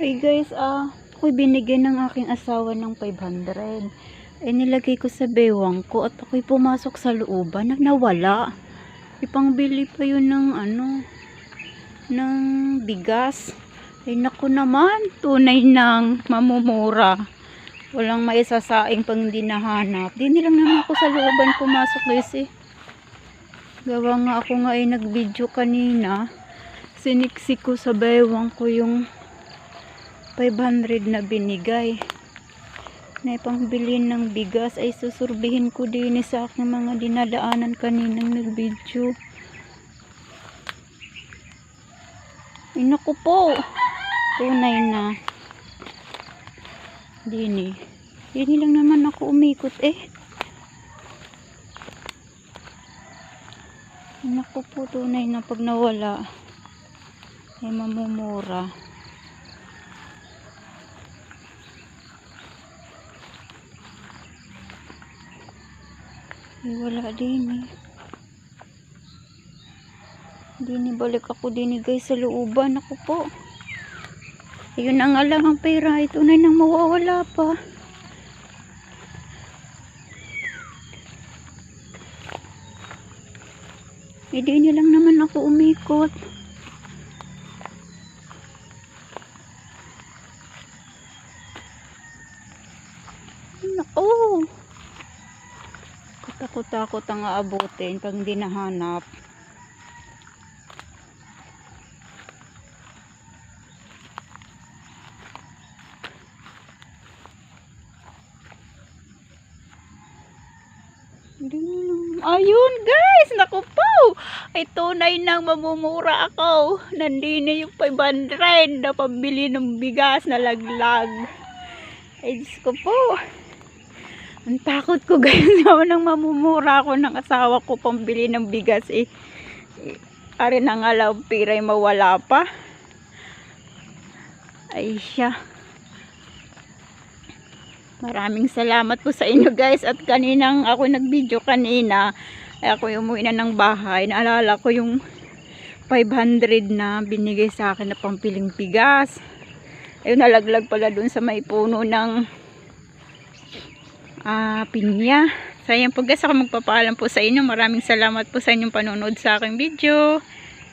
Hey guys, ah, ako'y binigyan ng aking asawa ng 500. Eh, nilagay ko sa bewang ko at ako'y pumasok sa looban na nawala. Ipangbili pa yun ng ano, ng bigas. Ay naku naman, tunay ng mamumura. Walang maisasaing pang hindi nahanap. Di nilang naman ako sa looban pumasok guys eh. Gawa nga ako nga ay nag-video kanina. Siniksik ko sa bewang ko yung 500 na binigay na ipangbili ng bigas ay susurbihin ko din sa aking mga dinadaanan kaninang nag-video. Ay naku po, tunay na. Dini. Dini lang naman ako umikot eh. Naku po, tunay na pag nawala ay mamumura. Ay, wala din eh. Dini balik ako din eh, guys sa looban. Ako po. Ayun na nga lang ang pera. Ito na nang mawawala pa. Eh di na lang naman ako umikot. Naku. Katakot-takot ang aabutin pag hindi nahanap. Ayun guys, naku po. Ay tunay nang mamumura ako. Nandini yung 500 na pambili ng bigas na laglag. Ay ko po. Ang takot ko guys nang mamumura ako ng asawa ko pambili ng bigas eh. Ari na nga lang pira ay mawala pa. Ay siya. Maraming salamat po sa inyo guys at kaninang ako nag-video kanina ay ako umuwi na ng bahay. Naalala ko yung 500 na binigay sa akin na pampiling bigas. Ayun nalaglag pala dun sa may puno ng ah, pinya. Sayang po guys ako magpapaalam po sa inyo. Maraming salamat po sa inyong panonood sa aking video.